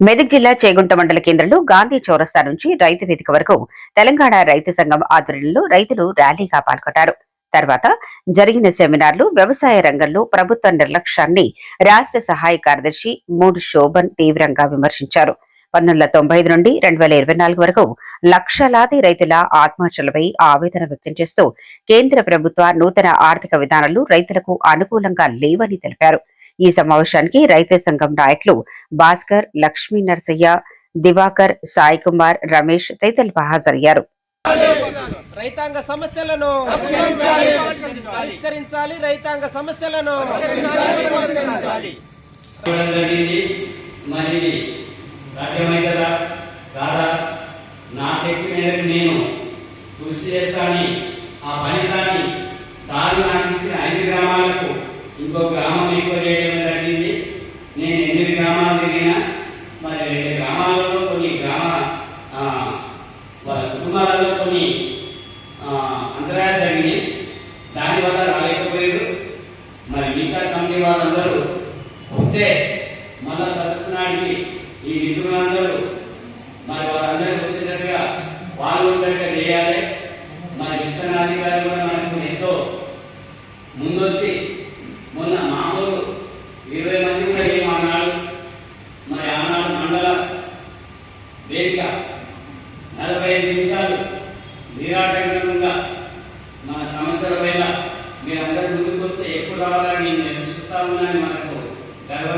మెదక్ జిల్లా చేగుంట మండల కేంద్రంలో గాంధీ చౌరస్తా నుంచి రైతు వేదిక వరకు తెలంగాణ రైతు సంఘం ఆధ్వర్యంలో రైతులు ర్యాలీగా పాల్గొన్నారు తర్వాత జరిగిన సెమినార్లు వ్యవసాయ రంగంలో ప్రభుత్వ నిర్లక్ష్యాన్ని రాష్ట్ర సహాయ కార్యదర్శి మూడు శోభన్ తీవ్రంగా విమర్శించారు. పంతొమ్మిది వందల తొంభై ఐదు నుండి రెండు వేల ఇరవై నాలుగు వరకు లక్షలాది రైతుల ఆత్మహత్యలపై ఆవేదన వ్యక్తం చేస్తూ కేంద్ర ప్రభుత్వ నూతన ఆర్థిక విధానాలు రైతులకు అనుకూలంగా లేవని తెలిపారు. ఈ సమావేశానికి రైతు సంఘం నాయకులు భాస్కర్ లక్ష్మీ నరసయ్య దివాకర్ సాయి కుమార్ రమేష్ తదితరులు హాజరయ్యారు. రైతాంగ సమస్యలను పరిష్కరించాలి రైతాంగ సమస్యలను జరిగింది మరి సాధ్యమవుతుందా కాదా నా శక్తి మేరకు నేను కృషి చేస్తానని ఆ ఫలితాన్ని సార్ నాకు ఇచ్చిన ఐదు గ్రామాలకు ఇంకో గ్రామం ఎక్కువ చేయడం జరిగింది నేను ఎనిమిది గ్రామాలు తిరిగిన మరి రెండు గ్రామాలలో కొన్ని గ్రామ ఆ, వాళ్ళ కుటుంబాలలో కొన్ని ఆ, అంతరాయాలు జరిగినాయి దానివల్ల రాలేకపోయారు మరి మిగతా కమిటీ వాళ్ళందరూ వస్తే మళ్ళా సదస్సు నాటికి ఈ మిత్రులందరూ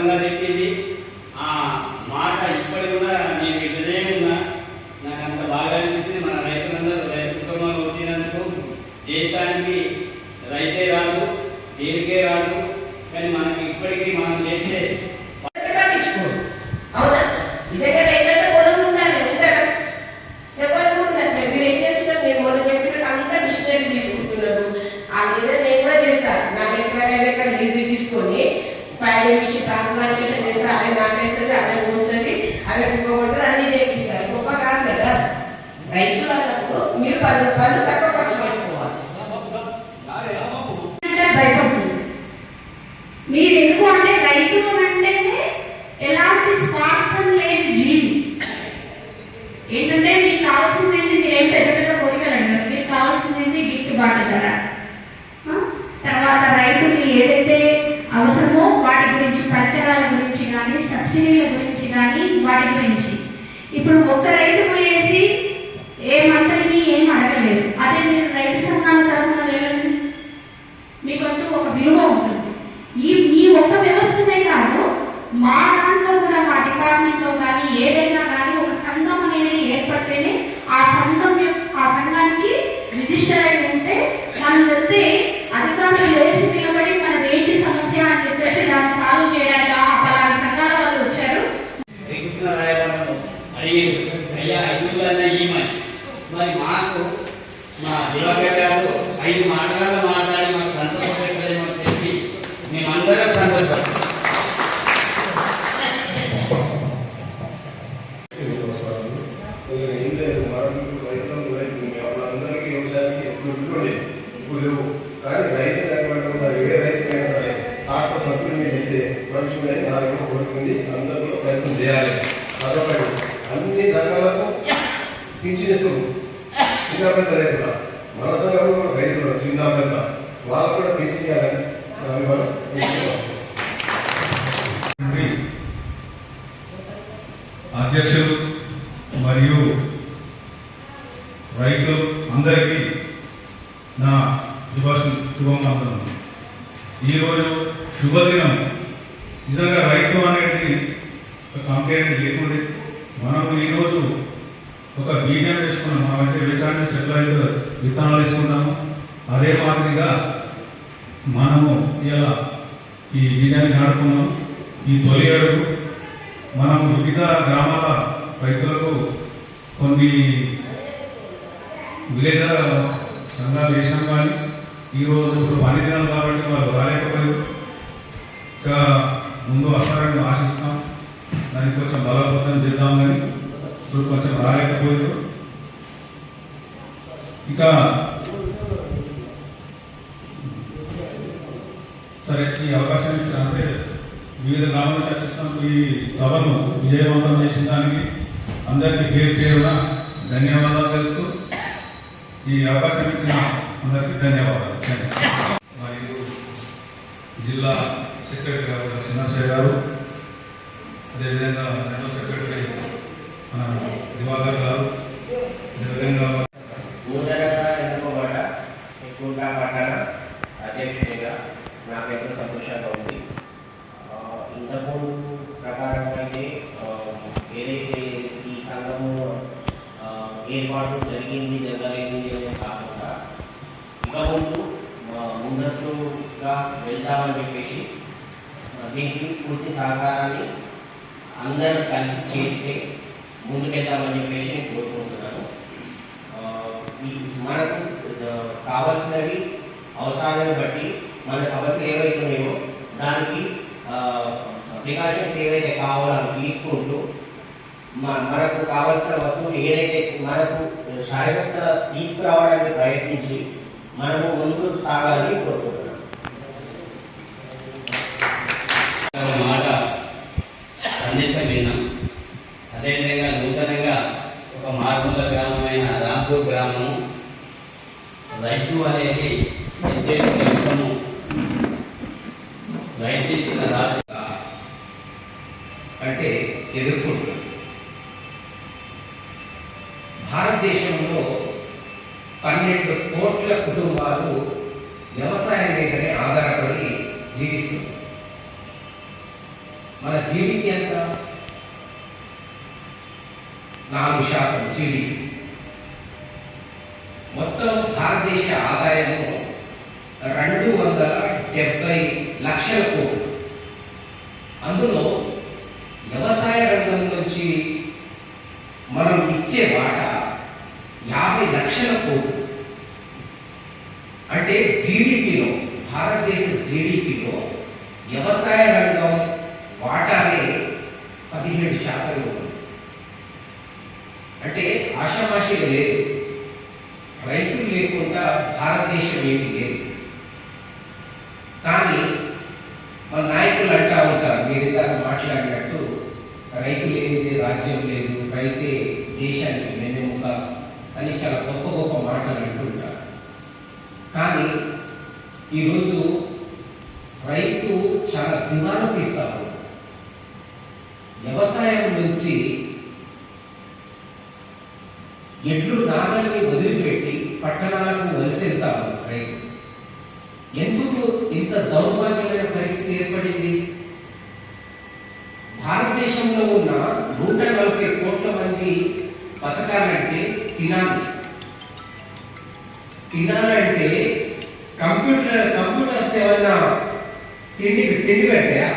dengan DPD పది రూపాయలు తక్కువ ఖర్చు పెట్టుకోవాలి అంటే భయపడుతుంది మీరు ఎందుకు అంటే రైతు అంటేనే ఎలాంటి స్వార్థం లేని జీవి. ఏంటంటే మీకు కావాల్సింది ఏంటి మీరు ఏం పెద్ద పెద్ద కోరికలు అడగరు. మీకు కావాల్సింది గిఫ్ట్ గిట్టుబాటు ధర. ఆ? తర్వాత రైతుకి ఏదైతే అవసరమో వాటి గురించి పరికరాల గురించి కానీ సబ్సిడీల గురించి కానీ వాటి గురించి. ఇప్పుడు ఒక్క రైతు అయ్యా ఈమె మరి మాకు మా దివాకర్ గారు ఐదు మాటలలో మాట్లాడి చిన్న పెద్ద లేకుండా మన సంఘంలో కూడా రైతులు చిన్న పెద్ద వాళ్ళకు కూడా పింఛన్ చేయాలని నా అధ్యక్షులు మరియు రైతులు అందరికీ నా శుభాష శుభమాంతరం ఈరోజు శుభదినం. నిజంగా రైతు అనేది ఒక కంప్లైంట్ లేకుండా మనం ఈరోజు ఒక బీజం వేసుకున్నాం. మనమైతే వ్యవసాయాన్ని సెటిలైట్ విత్తనాలు వేసుకుంటాము. అదే మాదిరిగా మనము ఇలా ఈ బీజాన్ని నాటుకున్నాం. ఈ తొలి అడుగు మనం వివిధ గ్రామాల రైతులకు కొన్ని విలేజ్ సంఘాలు వేసినాం కానీ ఈరోజు ఇప్పుడు పని దినాలు కాబట్టి వాళ్ళు రాలేకపోయారు. ఇంకా ముందు వస్తారని ఆశిస్తున్నాం. దానికి కొంచెం బలవంతం చేద్దాం ఇప్పుడు కొంచెం రాలేకపోయారు ఇక సరే ఈ అవకాశం ఇచ్చిన అంటే వివిధ గ్రామాలు చర్చిస్తున్న ఈ సభను విజయవంతం చేసిన దానికి అందరికీ పేరు పేరున ధన్యవాదాలు తెలుపుతూ ఈ అవకాశం ఇచ్చిన అందరికీ ధన్యవాదాలు. మరియు జిల్లా సెక్రటరీ గారు చిన్నసే గారు అదేవిధంగా జనరల్ సెక్రటరీ మన దివాకర్ గారు అదేవిధంగా నూతనంగా ఎన్నుకోబడ్డ కుంటా పట్టణ అధ్యక్షుడిగా నాకు ఎంతో సంతోషంగా ఉంది. ఇంతకుముందు ప్రకారంగా అయితే ఏదైతే ఈ సంఘము ఏర్పాటు జరిగింది జరగలేదు అనేది కాకుండా ఇక ముందు ముందస్తుగా వెళ్తామని చెప్పేసి దీనికి పూర్తి సహకారాన్ని అందరూ కలిసి చేస్తే ముందుకెళ్తామని చెప్పేసి నేను కోరుకుంటున్నాను. మనకు కావాల్సినవి అవసరాలను బట్టి మన సమస్యలు ఏవైతున్నాయో దానికి ప్రికాషన్స్ ఏవైతే కావాలో అవి తీసుకుంటూ మనకు కావాల్సిన వస్తువులు ఏదైతే మనకు శారీరక తీసుకురావడానికి ప్రయత్నించి మనము ముందుకు సాగాలని కోరుకుంటున్నాం. రైతు ఇచ్చిన అంటే ఎదుర్కొంటున్నారు భారతదేశంలో పన్నెండు కోట్ల కుటుంబాలు వ్యవసాయం మీదనే ఆధారపడి జీవిస్తుంది మన జీడిపి ఎంత? నాలుగు శాతం జీడిపి. మొత్తం భారతదేశ ఆదాయము రెండు వందల డెబ్బై లక్షల కోట్లు అందులో వ్యవసాయ రంగం నుంచి మనం ఇచ్చే వాటా యాభై లక్షల కోట్లు అంటే జీడిపిలో భారతదేశ జీడిపిలో వ్యవసాయ రంగం వాటానే పదిహేడు శాతం అంటే ఆషామాషిగా లేదు. రైతులు లేకుండా భారతదేశం ఏమి లేదు. కానీ మన నాయకులు అంటా ఉంటారు మీరు ఇందాక మాట్లాడినట్టు రైతు లేనిదే రాజ్యం లేదు రైతే దేశానికి వెన్నెముక అని చాలా గొప్ప గొప్ప మాటలు అంటుంటారు కానీ ఈరోజు రైతు చాలా దివాణం తీస్తారు భారతదేశంలో ఉన్న నూట నలభై కోట్ల మంది బతకాలంటే తినాలి. తినాలంటే కంప్యూటర్ కంప్యూటర్స్ ఏమైనా తిండి తిండి పెట్టాయా?